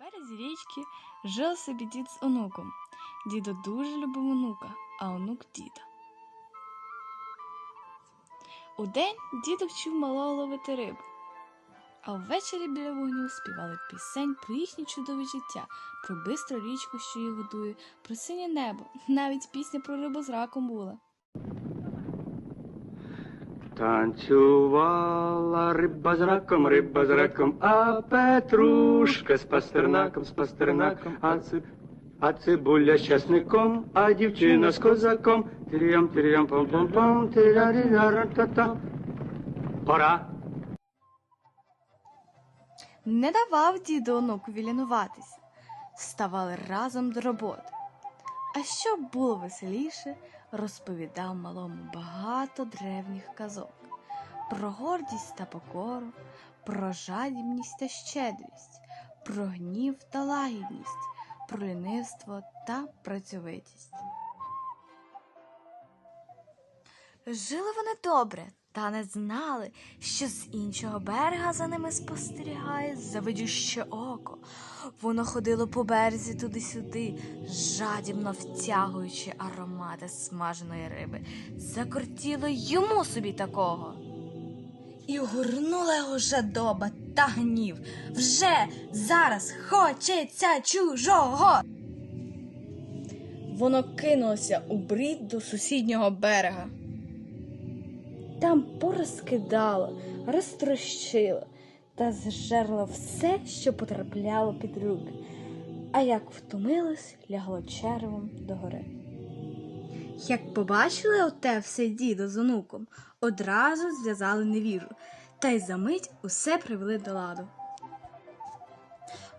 березі річки жив собі дід з онуком. Дідо дуже любив онука, а онук діда. Удень дідо вчив малого ловити рибу, а ввечері біля вогню співали пісень про їхнє чудове життя, про бистру річку, що їх годує, про синє небо. Навіть пісня про рибу з раком була. Танцювала риба з раком, риба з раком, а Петрушка з пастернаком, з пастернаком, а ци, а цибуля з часником, а дівчина з козаком. Тирям, тирям, пам пам пам тиря-ря-ра-та-та. Пора. Не давав діду онукові лінуватися, ставали разом до роботи. А щоб було веселіше, розповідав малому багато древніх казок про гордість та покору, про жадібність та щедрість, про гнів та лагідність, про лінивство та працьовитість. Жили вони добре, та не знали, що з іншого берега за ними спостерігає завидюще око. Воно ходило по березі туди-сюди, жадібно втягуючи аромати смаженої риби. Закортіло йому собі такого. І горнула його жадоба та гнів. Вже зараз хочеться чужого. Воно кинулося у брід до сусіднього берега. Там порозкидало, розтрощило та зжерло все, що потрапляло під руки, а як втомилось, лягло червом догори. Як побачили оте все дідо з онуком, одразу зв'язали невіру, та й за мить усе привели до ладу.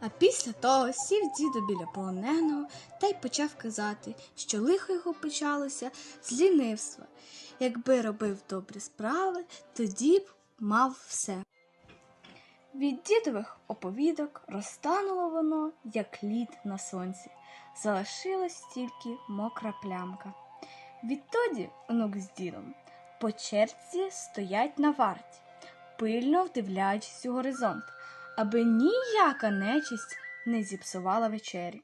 А після того сів дідо біля полоненого та й почав казати, що лихо його почалося з лінивства. Якби робив добрі справи, тоді б мав все. Від дідових оповідок розтануло воно, як лід на сонці, залишилась тільки мокра плямка. Відтоді онук з дідом по черзі стоять на варті, пильно вдивляючись у горизонт, аби ніяка нечисть не зіпсувала вечері.